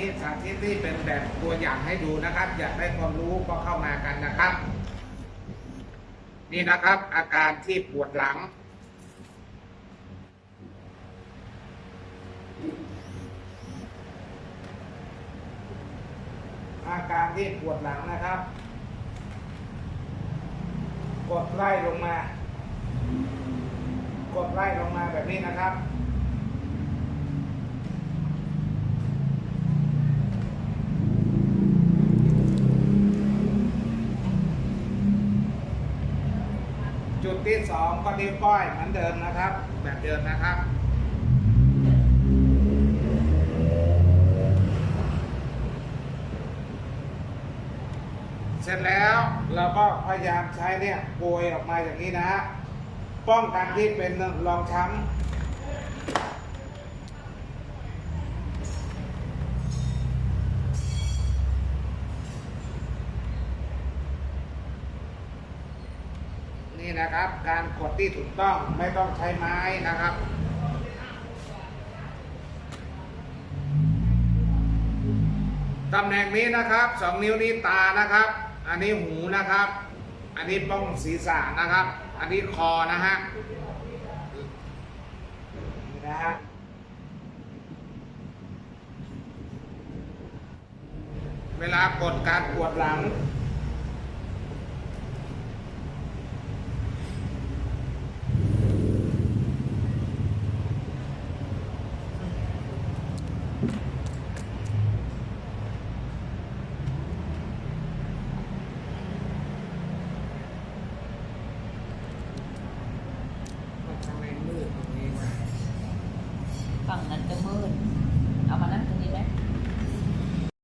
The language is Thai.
นี้สาธิตนี่เป็นแบบตัวอย่างให้ดูนะครับ อยากได้ความรู้ก็เข้ามากันนะครับ นี่นะครับ อาการที่ปวดหลัง อาการที่ปวดหลังนะครับ กดไล่ลงมา กดไล่ลงมาแบบนี้นะครับ ที่สองก็นิ้วก้อยเหมือนเดิมนะครับ แบบเดิมนะครับเสร็จแล้วเราก็พยายามใช้เนี่ยโกยออกมาอย่างนี้นะฮะป้องกันที่เป็นรองช้ำ นี่นะครับ การกดที่ถูกต้องไม่ต้องใช้ไม้นะครับตำแหน่งนี้นะครับสองนิ้วนี้ตานะครับ อันนี้หูนะครับ อันนี้ป้องศีรษะนะครับ อันนี้คอนะฮะนี่นะฮะเวลากดการปวดหลัง നട്ടുമ്പോൾ